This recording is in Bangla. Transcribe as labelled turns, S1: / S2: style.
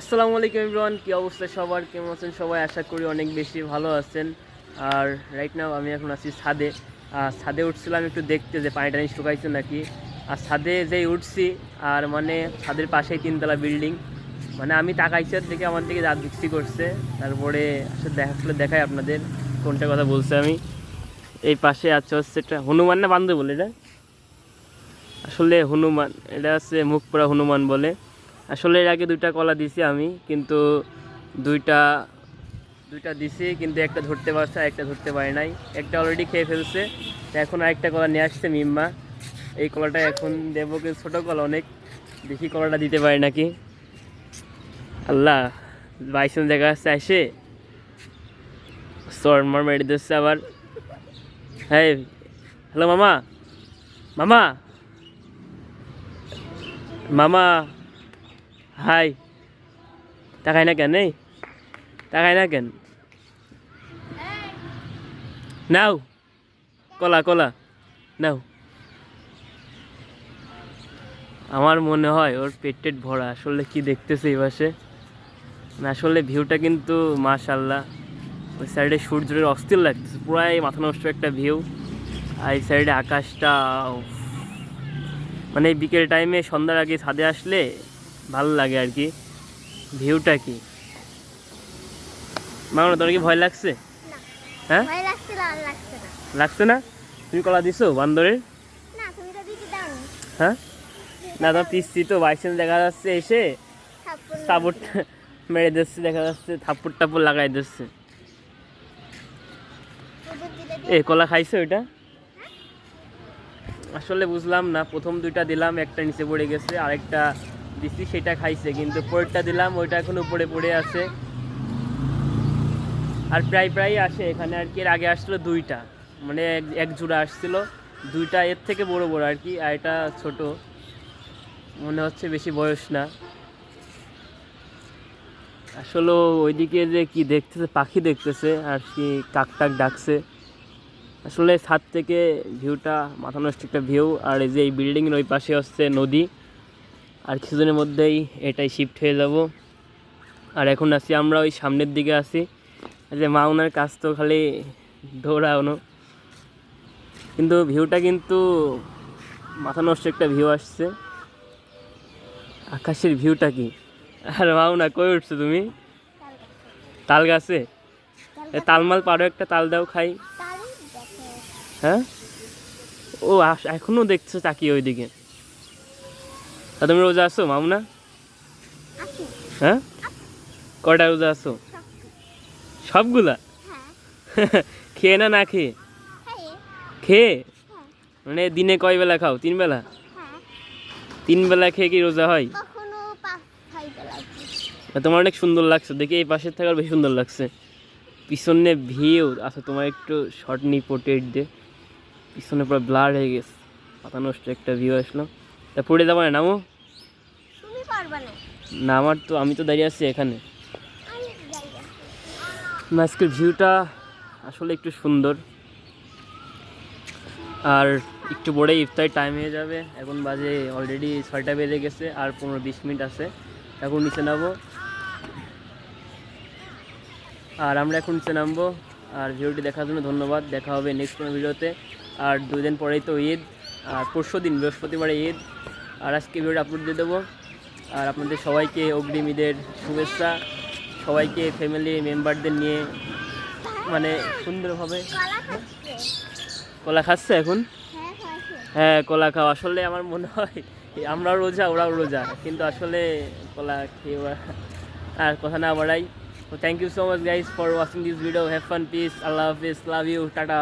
S1: আসসালামু আলাইকুম ইমরান কী অবস্থা সবার? কেমন আছেন সবাই? আশা করি অনেক বেশি ভালো আছেন। আর রাইট নাও আমি এখন আছি ছাদে। আর ছাদে উঠছিলাম একটু দেখতে যে পানি টানি শুকাইছে নাকি। আর ছাদে যেই উঠছি, আর মানে ছাদের পাশেই তিনতলা বিল্ডিং মানে আমি তাকাইছি দেখে আমার দিকে দাঁত বিক্রি করছে। তারপরে আসলে দেখা দেখাই আপনাদের কোনটা কথা বলছি আমি। এই পাশে আছে হচ্ছে এটা হনুমান না বান্ধব বলে এটা? আসলে হনুমান, এটা হচ্ছে মুখ পোড়া হনুমান বলে। আসলে এর আগে দুইটা কলা দিছি আমি, কিন্তু দুইটা দুইটা দিছি, কিন্তু একটা ধরতে পারছে একটা ধরতে পারে নাই। একটা অলরেডি খেয়ে ফেলছে, তো এখন আরেকটা কলা নিয়ে আসছে মিম্মা। এই কলাটা এখন দেবো, কিন্তু ছোটো কলা অনেক, দেখি কলাটা দিতে পারে নাকি। আল্লাহ বাইসন দেখা যাচ্ছে এসে শর্মার মেরে দিচ্ছে আবার। হ্যাঁ হ্যালো মামা মামা মামা। হাই। তাকায় না কেন, এই? তাকায় না কেন? নাও। কলা কলা। নাও। আমার মনে হয় ওর পেট টেট ভরা। আসলে কি দেখতেছে এই পাশে? আসলে ভিউটা কিন্তু মাশাল্লাহ ওই সাইডে সূর্যের অস্থির লাগতেছে। পুরাই মাথা নষ্ট একটা ভিউ আর এই সাইডে আকাশটা। মানে বিকেল টাইমে সন্ধ্যার আগে ছাদে আসলে ভালো লাগে আর কি। ভিউটা কি? মামা তোর কি ভয় লাগছে? হ্যাঁ?
S2: ভয় লাগছে না
S1: তুমি কলা দিছো বান্দরের হ্যাঁ? না তো পিসছি তো বাইসেন্স দেখা যাচ্ছে এসে। সাপোর্ট মেরে দিচ্ছে দেখা যাচ্ছে থাপ্পড় টাপ্পড় লাগাই দিচ্ছে। এ কলা খাইছো ওইটা আসলে বুঝলাম না প্রথম দুইটা দিলাম একটা নিচে পড়ে গেছে আরেকটা দিছি, সেটা খাইছে, কিন্তু পরেরটা দিলাম, ওইটা এখন উপরে পড়ে আছে। আর প্রায় প্রায় আসে, এখানে আর কি, এর আগে আসছিল দুইটা। মানে এক জোড়া আসছিল। দুইটা এর থেকে বড় বড় আর কি, আর এটা ছোট। মনে হচ্ছে বেশি বয়স না। আসলে ওইদিকে যে কি দেখতেছে, পাখি দেখতেছে, আর কি কাক টাক ডাকছে। আসলে ছাদ থেকে ভিউটা, মাথা নষ্ট একটা ভিউ। আর এই যে এই বিল্ডিংয়ের ওই পাশে হচ্ছে নদী। আর কিছুদিনের মধ্যেই এটাই শিফট হয়ে যাব। আর এখন আছি আমরা ওই সামনের দিকে এই যে মা ওনার কাজ তো খালি দৌড়ানো। কিন্তু ভিউটা কিন্তু মাথা নষ্ট একটা ভিউ আসছে। আকাশের ভিউটা কি? আর মাউনা কই উঠছো তুমি? তাল গাছে তালমাল পারো একটা তাল দাও খাই। হ্যাঁ? ও আস- এখনও দেখছ তাকিয়ে ওইদিকে? তা তুমি রোজা আসো মামুনা? হ্যাঁ? কটা রোজা আসো সবগুলা? খেয়ে না না খেয়ে? খেয়ে? মানে দিনে কয় বেলা খাও? তিন বেলা? তিন বেলা খেয়ে কি রোজা হয়? তোমার অনেক সুন্দর লাগছে, দেখি এই পাশের থেকে আর বেশি সুন্দর লাগছে। পিছনে ভিউ আচ্ছা তোমার একটু শর্ট নি পোর্ট্রেট দে। পিছনে পুরো ব্লার হয়ে গেছে। মাথা নষ্ট একটা ভিউ আসলো। তা পড়ে যাব না নামো।
S2: না।
S1: আমার তো আমি তো দাঁড়িয়ে আছি এখানে। আজকের ভিউটা আসলে একটু সুন্দর। আর একটু পরে ইফতার টাইম হয়ে যাবে। এখন বাজে অলরেডি ছয়টা বেজে গেছে আর পনেরো বিশ মিনিট আছে। এখন নিচে নামবো আর আমরা এখন নিচে নামবো। আর ভিডিওটি দেখার জন্য ধন্যবাদ। দেখা হবে নেক্সট কোনো ভিডিওতে আর দুই দিন পরেই তো ঈদ। আর পরশু দিন, বৃহস্পতিবারে ঈদ। আর আজকে ভিডিওটা আপলোড দিয়ে দেবো। আর আপনাদের সবাইকে অগ্রিম ঈদের শুভেচ্ছা। সবাইকে ফ্যামিলি মেম্বারদের নিয়ে মানে সুন্দরভাবে
S2: কলা খাচ্ছে
S1: এখন?
S2: হ্যাঁ
S1: কলা খাওয়া আসলে আমার মনে হয় আমরাও রোজা, ওরাও রোজা। কিন্তু আসলে কলা খেয়ে আর কথা না বাড়াই। তো thank you so much guys for watching this video have fun peace Allah Hafiz. Love you tata